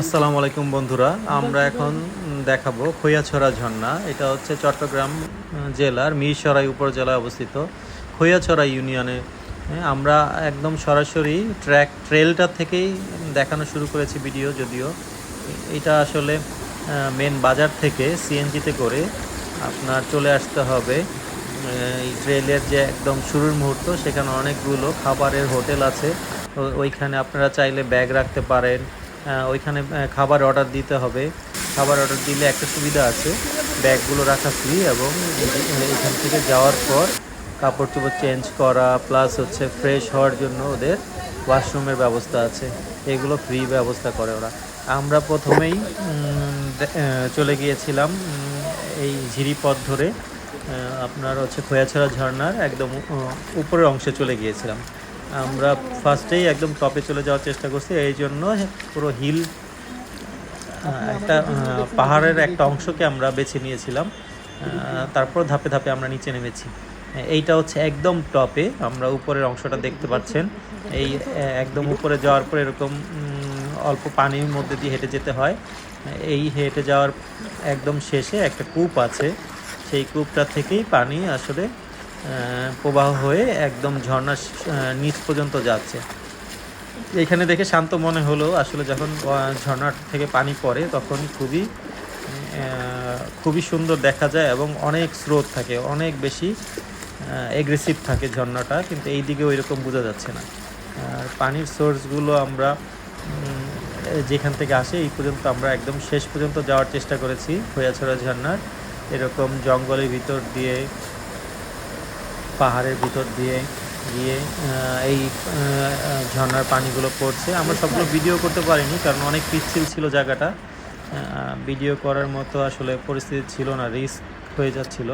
আসসালামু আলাইকুম বন্ধুরা আমরা এখন দেখাবো খৈয়াছড়া ঝর্ণা। এটা হচ্ছে চট্টগ্রাম জেলার মিরসরাই উপজেলায় অবস্থিত। খৈয়াছড়া ইউনিয়নে হ্যাঁ, আমরা একদম সরাসরি ট্র্যাক ট্রেলটা থেকেই দেখানো শুরু করেছি ভিডিও যদিও এটা আসলে মেন বাজার থেকে সিএনজিতে করে আপনার চলে আসতে হবে। এই ট্রেলের যে একদম শুরুর মুহূর্ত সেখানে অনেকগুলো খাবারের হোটেল আছে। ওইখানে আপনারা চাইলে ব্যাগ রাখতে পারেন। ওইখানে খাবার অর্ডার দিতে হবে। খাবার অর্ডার দিলে একটা সুবিধা আছে। ব্যাগগুলো রাখা ফ্রি এবং এখান থেকে যাওয়ার পর কাপড় চোপড় চেঞ্জ করা প্লাস হচ্ছে ফ্রেশ হওয়ার জন্য ওদের ওয়াশরুমের ব্যবস্থা আছে। এগুলো ফ্রি ব্যবস্থা করে ওরা। আমরা প্রথমেই চলে গিয়েছিলাম এই ঝিরি পথ ধরে আপনার হচ্ছে খোয়াছড়া ঝর্নার একদম উপরের অংশে চলে গিয়েছিলাম। আমরা ফার্স্টেই একদম টপে চলে যাওয়ার চেষ্টা করছি। এই জন্য পুরো হিল একটা পাহাড়ের একটা অংশকে আমরা বেছে নিয়েছিলাম। তারপর ধাপে ধাপে আমরা নিচে নেমেছি। এইটা হচ্ছে একদম টপে আমরা উপরের অংশটা দেখতে পাচ্ছেন। এই একদম উপরে যাওয়ার পর এরকম অল্প পানির মধ্যে দিয়ে হেঁটে যেতে হয়। এই হেঁটে যাওয়ার একদম শেষে একটা কূপ আছে। সেই কূপটা থেকেই পানি আসলে প্রবাহ হয়ে একদম ঝর্ণার নিচ পর্যন্ত যাচ্ছে। এখানে দেখে শান্ত মনে হলো, আসলে যখন ঝর্ণার থেকে পানি পড়ে তখন খুবই খুবই সুন্দর দেখা যায় এবং অনেক স্রোত থাকে, অনেক বেশি এগ্রেসিভ থাকে ঝর্ণাটা, কিন্তু এই দিকে ওই রকম বোঝা যাচ্ছে না। আর পানির সোর্সগুলো আমরা যেখান থেকে আসে এই পর্যন্ত আমরা একদম শেষ পর্যন্ত যাওয়ার চেষ্টা করেছি, খৈয়াছড়া ঝর্ণার। এরকম জঙ্গলের ভিতর দিয়ে পাহাড়ের ভিতর দিয়ে গিয়ে এই ঝর্ণার পানিগুলো পড়ছে। আমরা সবগুলো ভিডিও করতে পারিনি কারণ অনেক পিচ্ছিল ছিল জায়গাটা। ভিডিও করার মতো আসলে পরিস্থিতি ছিল না রিস্ক হয়ে যাচ্ছিল।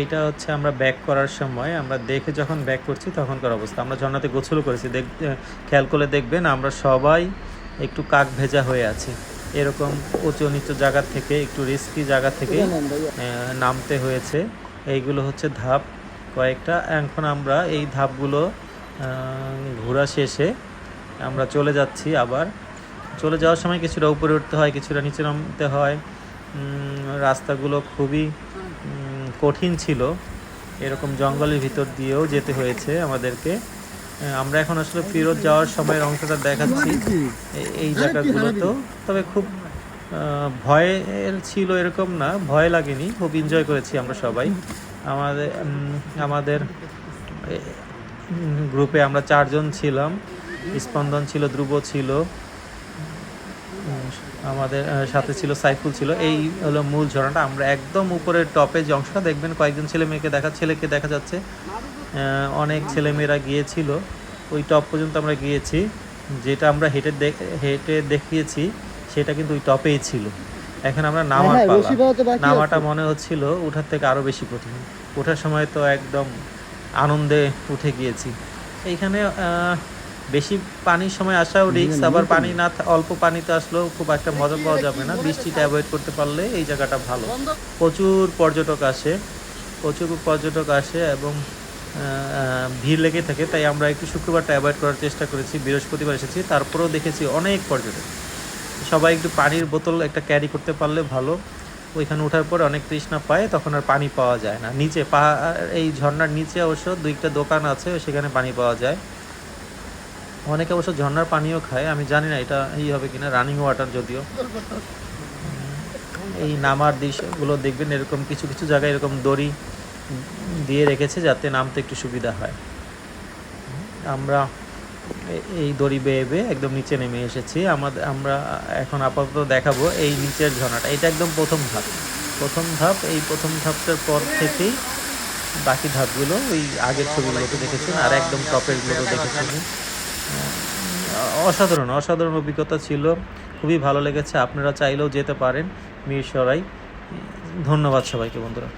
এইটা হচ্ছে আমরা ব্যাক করার সময় আমরা দেখে যখন ব্যাক করছি তখনকার অবস্থা। আমরা ঝর্ণাতে গোছল করেছি। দেখ খেয়াল করলে দেখবেন আমরা সবাই একটু কাক ভেজা হয়ে আছি। এরকম উঁচু নিচু জায়গা থেকে একটু রিস্কি জায়গা থেকে নামতে হয়েছে। এইগুলো হচ্ছে ধাপ। কয়েকটা, এখন আমরা এই ধাপগুলো ঘোরা শেষে আমরা চলে যাচ্ছি আবার। চলে যাওয়ার সময় কিছুটা উপরে উঠতে হয়, কিছুটা নিচে নামতে হয়। রাস্তাগুলো খুবই কঠিন ছিল। এরকম জঙ্গলের ভিতর দিয়েও যেতে হয়েছে আমাদেরকে। আমরা এখন আসলে ফিরত যাওয়ার সময়ের অংশটা দেখাচ্ছি। এই জায়গাগুলোতেও। তবে খুব ভয়ের ছিল এরকম না, ভয় লাগেনি, খুব এনজয় করেছি আমরা সবাই। আমাদের আমাদের গ্রুপে আমরা চারজন ছিলাম, স্পন্দন ছিল, ধ্রুব ছিল আমাদের সাথে ছিল, সাইফুল ছিল, এই হলো মূল ঝর্ণাটা। আমরা একদম উপরের টপে যে অংশটা দেখবেন, কয়েকজন ছেলে মেয়েকে দেখা, ছেলেকে দেখা যাচ্ছে অনেক ছেলেমেয়েরা গিয়েছিল, ওই টপ পর্যন্ত আমরা গিয়েছি, যেটা আমরা হেঁটে হেঁটে দেখিয়েছি। সেটা কিন্তু ওই টপেই ছিল। এখন আমরা নামার হ্যাঁ, পালা। নামাটা মনে হচ্ছিল ওঠার থেকে আরও বেশি কঠিন। ওঠার সময় তো একদম আনন্দে উঠে গিয়েছি। এইখানে বেশি পানির সময় আসাও রিক্স আবার পানি না অল্প পানিতে আসলেও খুব একটা মজা পাওয়া যাবে না। বৃষ্টিটা অ্যাভয়েড করতে পারলে এই জায়গাটা ভালো। প্রচুর পর্যটক আসে প্রচুর পর্যটক আসে এবং ভিড় লেগে থাকে। তাই আমরা একটু শুক্রবারটা অ্যাভয়েড করার চেষ্টা করেছি। বৃহস্পতিবার এসেছি তারপরেও দেখেছি অনেক পর্যটক। সবাই একটু পানির বোতল একটা ক্যারি করতে পারলে ভালো। ওইখানে ওঠার পরে অনেক তৃষ্ণা পায়, তখন আর পানি পাওয়া যায় না। নিচে পাহাড়, এই ঝর্ণার নিচে অবশ্য দুইটা দোকান আছে, সেখানে পানি পাওয়া যায়। অনেকে অবশ্য ঝর্ণার পানিও খায়, আমি জানি না এটা এই হবে কিনা রানিং ওয়াটার যদিও। এই নামার দৃশ্যগুলো দেখবেন, এরকম কিছু কিছু জায়গায় এরকম দড়ি দিয়ে রেখেছে যাতে নামতে একটু সুবিধা হয়। আমরা এই দড়ি বেয়ে বেয়ে একদম নিচে নেমে এসেছি। আমাদের আমরা এখন আপাতত দেখাবো এই নিচের ঝর্ণাটা। এটা একদম প্রথম ধাপ। প্রথম ধাপ, এই প্রথম ধাপটার পর থেকেই বাকি ধাপগুলো ওই আগের ছবিগুলোতে দেখেছেন, আর একদম টপেরগুলো দেখেছেন। অসাধারণ অসাধারণ অভিজ্ঞতা ছিল। খুবই ভালো লেগেছে। আপনারা চাইলেও যেতে পারেন মিরসরাই। ধন্যবাদ সবাইকে বন্ধুরা।